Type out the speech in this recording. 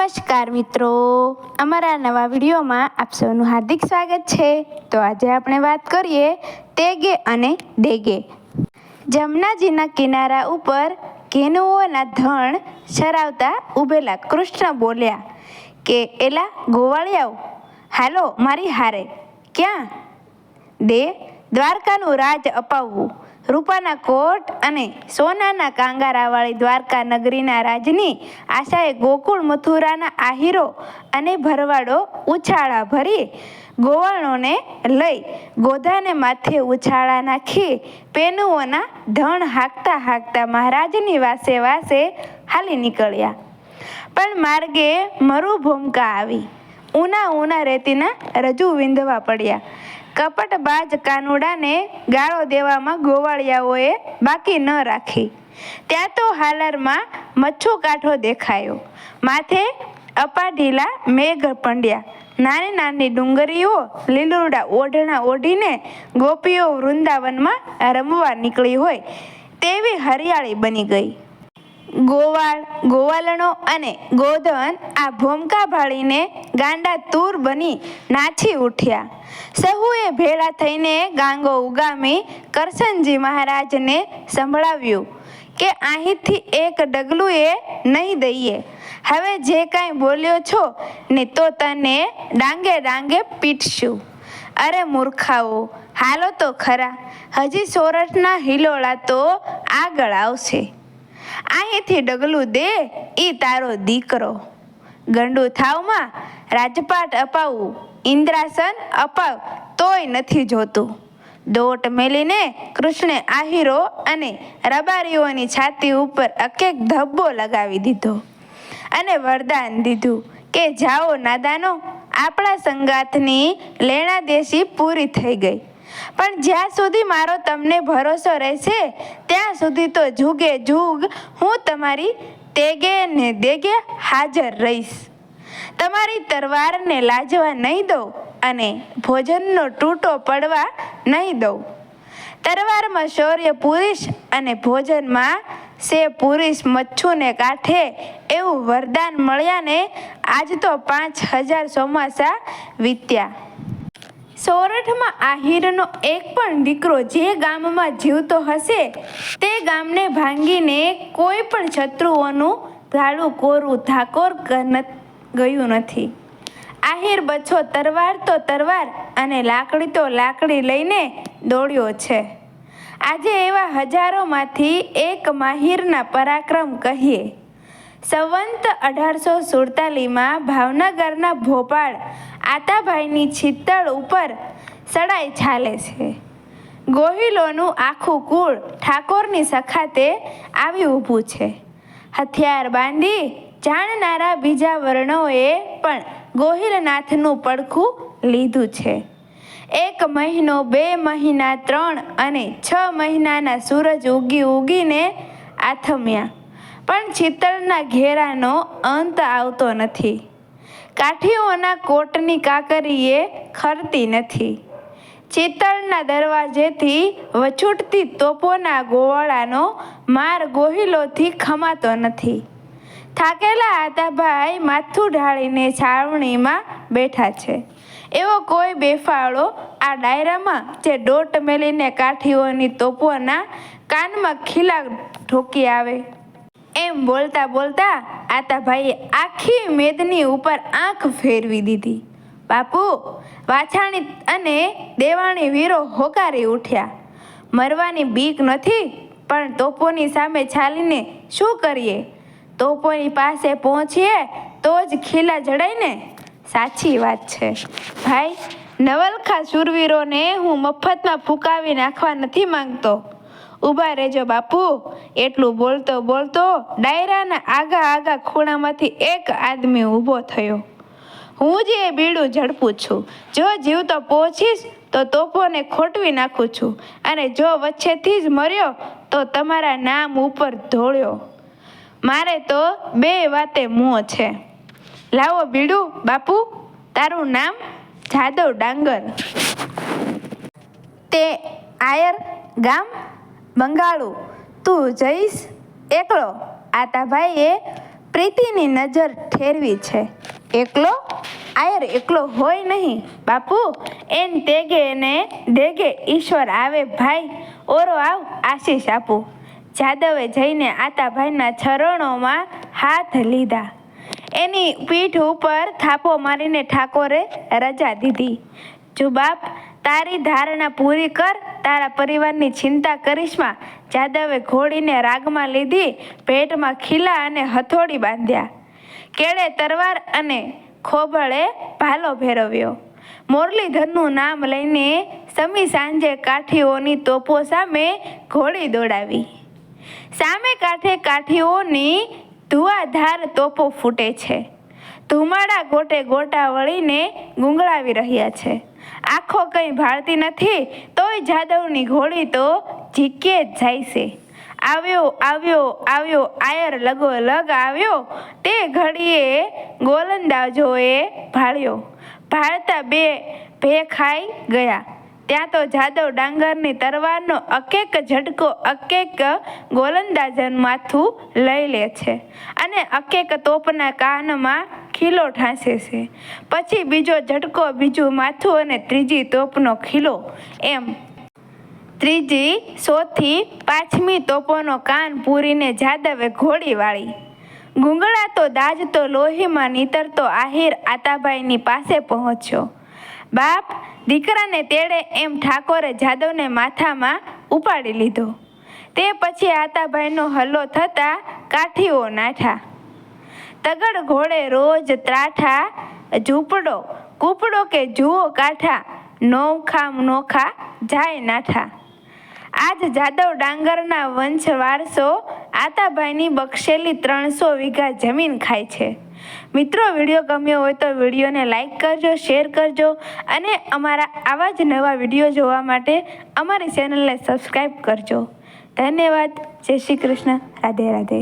નમસ્કાર મિત્રો. અમારા નવા વિડીયોમાં આપ સૌનું હાર્દિક સ્વાગત છે. તો આજે આપણે વાત કરીએ તેગે અને દેગે. જમનાજીના કિનારા ઉપર કેનુઓના ધણ સરાવતા ઊભેલા કૃષ્ણ બોલ્યા, કે એલા ગોવાળિયાઓ, હાલો મારી હારે. ક્યાં? દે દ્વારકાનું રાજ અપાવવું. રૂપાના કોટ અને સોનાના કાંગારાવાળી દ્વારકા નગરીના રાજની આશાએ ગોકુળ મથુરાના આહીરો અને ભરવાડો ઉછાળા ભરી ગોવાળોને લઈ ગોધાને માથે ઉછાળા નાખી પેનુઓના ધણ હાંકતા હાંકતા મહારાજની વાસે વાસે હાલી નીકળ્યા. પણ માર્ગે મરુભૂમિકા આવી. ઉના ઉના રેતીના રજૂ વિંધવા પડ્યા. કપટબાજ કાનુડાને ગાળો દેવામાં ગોવાળિયાઓએ બાકી ન રાખી. ત્યાં તો હાલરમાં મચ્છુ કાંઠો દેખાયો. માથે અપાઢીલા મેઘ પંડ્યા. નાની નાની ડુંગરીઓ લીલુડા ઓઢણા ઓઢીને ગોપીઓ વૃંદાવનમાં રમવા નીકળી હોય તેવી હરિયાળી બની ગઈ. ગોવાળ, ગોવાલણો અને ગોધન આ ભૂમકા ભાળીને ગાંડા તૂર બની નાચી ઉઠ્યા. સહુએ ભેળા થઈને ગાંગો ઉગામી કરશનજી મહારાજને સંભળાવ્યું કે અહીંથી એક ડગલું એ નહીં દઈએ. હવે જે કાંઈ બોલ્યો છો ને તો તને ડાંગે ડાંગે પીટશું. અરે મૂર્ખાઓ, હાલો તો ખરા. હજી સોરઠના હિલોળા તો આગળ આવશે. અહીંથી ડગલું દે એ તારો દીકરો. ગંડુ થાવમાં રાજપાટ અપાવવું ઇન્દ્રાસન અપાવ, તોય નથી જોતું. દોટ મેલીને કૃષ્ણે આહીરો અને રબારીઓની છાતી ઉપર અકેક ધબ્બો લગાવી દીધો અને વરદાન દીધું કે જાઓ નાદાનો, આપણા સંગાથની લેણાદેશી પૂરી થઈ ગઈ. પણ જ્યાં સુધી મારો તમને ભરોસો રહેશે, ત્યાં સુધી તો જુગે જુગ હું તમારી તેગે ને દેગે હાજર રહીશ. તમારી તરવારને લાજવા નહીં દઉં અને ભોજનનો તૂટો પડવા નહીં દઉં. તરવારમાં શૌર્ય પુરુષ અને ભોજનમાં સે પુરુષ મચ્છુને કાંઠે એવું વરદાન મળ્યાને આજ તો પાંચ હજાર ચોમાસા વીત્યા. સોરઠમાં આહિરનો એક પણ દીકરો જે ગામમાં જીવતો હશે, તે ગામને ભાંગીને કોઈ પણ શત્રુઓનું ધાડું કોરું ધાકોર ગયું નથી. આહિર બચ્છો તરવાર તો તરવાર અને લાકડી તો લાકડી લઈને દોડ્યો છે. આજે એવા હજારોમાંથી એક માહિરના પરાક્રમ કહીએ. સંવંત અઢારસો સુડતાલીસમાં ભાવનગરના ભોપાળ આતાભાઈની છિત્તળ ઉપર સડાઈ ચાલે છે. ગોહિલોનું આખું કુળ ઠાકોરની સખાતે આવી ઊભું છે. હથિયાર બાંધી જાણનારા બીજા વર્ણોએ પણ ગોહિલનાથનું પડખું લીધું છે. એક મહિનો, બે મહિના, ત્રણ અને છ મહિનાના સૂરજ ઉગી ઉગીને આથમ્યા. પણ ચિત્તળના ઘેરાનો અંત આવતો નથી. કાઠીઓના કોટની કાકરીએ ખરતી નથી. ચિત્તળના દરવાજેથી વછૂટતી તોપોના ગોવાળાનો માર ગોહિલોથી ખમાતો નથી. થાકેલા આતાભાઈ માથું ઢાળીને છાવણીમાં બેઠા છે. એવો કોઈ બેફાળો આ ડાયરામાં જે ડોટ મેલીને કાઠીઓની તોપોના કાનમાં ખીલા ઠોકી આવે. એમ બોલતા બોલતા આતાભાઈએ આખી મેદની ઉપર આંખ ફેરવી દીધી. બાપુ, વાછાણી અને દેવાણી વીરો હોકારી ઉઠ્યા. મરવાની બીક નથી, પણ તોપોની સામે ચાલીને શું કરીએ? તોપોની પાસે પહોંચીએ તો જ ખીલા જડાય ને? સાચી વાત છે. ભાઈ, નવલખા સુરવીરોને હું મફતમાં ફૂંકાવી નાખવા નથી માંગતો. ઊભા રહેજો બાપુ. એટલું બોલતો બોલતો ડાયરાના આગા આગા ખૂણામાંથી એક આદમી ઊભો થયો. હું જ એ બીડું ઝડપું છું, જો જીવતો પહોંચીશ તો તોપોને ખોટવી નાખું છું અને જો વચ્ચેથી જ મર્યો તો તમારા નામ ઉપર ધોળ્યો. મારે તો બે વાતે મોં છે. લાવો બીડું, બાપુ, તારું નામ? જાદવ ડાંગર. તે આયર ગામ? બંગાળું. તું જઈશ એકલો? આતાભાઈએ પ્રીતિની નજર ઠેરવી છે. એકલો? આયર એકલો હોય નહીં. બાપુ, એન તેગે ને દેગે ઈશ્વર આવે ભાઈ. ઓરો આવ, આશીષ આપું. જાદવે જઈને આતાભાઈના છરણોમાં હાથ લીધા. એની પીઠ ઉપર થાપો મારીને ઠાકોરે રજા દીધી. જો બાપ તારી ધારણા પૂરી કર તારા પરિવારની ચિંતા કરીશમાં જાદવે ઘોડીને રાગમાં લીધી, પેટમાં ખીલા અને હથોડી બાંધ્યા. કેળે તરવાર અને ખોબળે ભાલો ફેરવ્યો મુરલીધરનું નામ લઈને સમી સાંજે કાઠીઓની તોપો સામે ઘોડી દોડાવી. સામે કાંઠે કાઠીઓની ધુઆધાર તોપો ફૂટે છે. ધુમાડા ગોટે ગોટા વળીને ગુંગળાવી રહ્યા છે. આંખો કંઈ ભાળતી નથી તોય જાદવની ઘોડી તો ઝીકે જ જાય છે આવ્યો આવ્યો આવ્યો, આયર લગો લગ આવ્યો. તે ઘડીએ ગોલંદાજોએ ભાળ્યો. ભાળતા બે ભે ખાઈ ગયા. ત્યાં તો જાદવ ડાંગરની તરવારનો અકેક ઝટકો, અકેક ગોલંદાજન માથું લઈ લે છે. અને અકેક તોપના કાનમાં ખીલો ઠાંસે છે. પછી બીજો ઝટકો, બીજું માથું અને ત્રીજી તોપનો ખીલો. એમ. ત્રીજી, સોથી પાંચમી તોપોનો કાન પૂરીને જાદવે ઘોડી વાળી. ગુંગળાતો દાજતો લોહીમાં નીતરતો આહિર આતાભાઈની પાસે પહોંચ્યો. બાપ, દીકરાને તેડે એમ ઠાકોરે જાદવને માથામાં ઉપાડી લીધો. તે પછી આતાભાઈનો હલ્લો થતા કાઠીઓ નાઠા. તગડ ઘોડે રોજ ત્રાઠા ઝૂંપડો, કૂપડો કે જુઓ કાઠા નોખા નોખા જાય નાઠા. આજ જાદવ ડાંગરના વંશ વારસો આતાભાઈની બક્ષેલી ત્રણસો વીઘા જમીન ખાય છે. મિત્રો, વીડિયો ગમ્યો હોય તો વિડીયોને લાઈક કરજો, શેર કરજો અને અમારા આવા જ નવા વીડિયો જોવા માટે અમારી ચેનલને સબસ્ક્રાઈબ કરજો. ધન્યવાદ. જય શ્રી કૃષ્ણ. રાધે રાધે.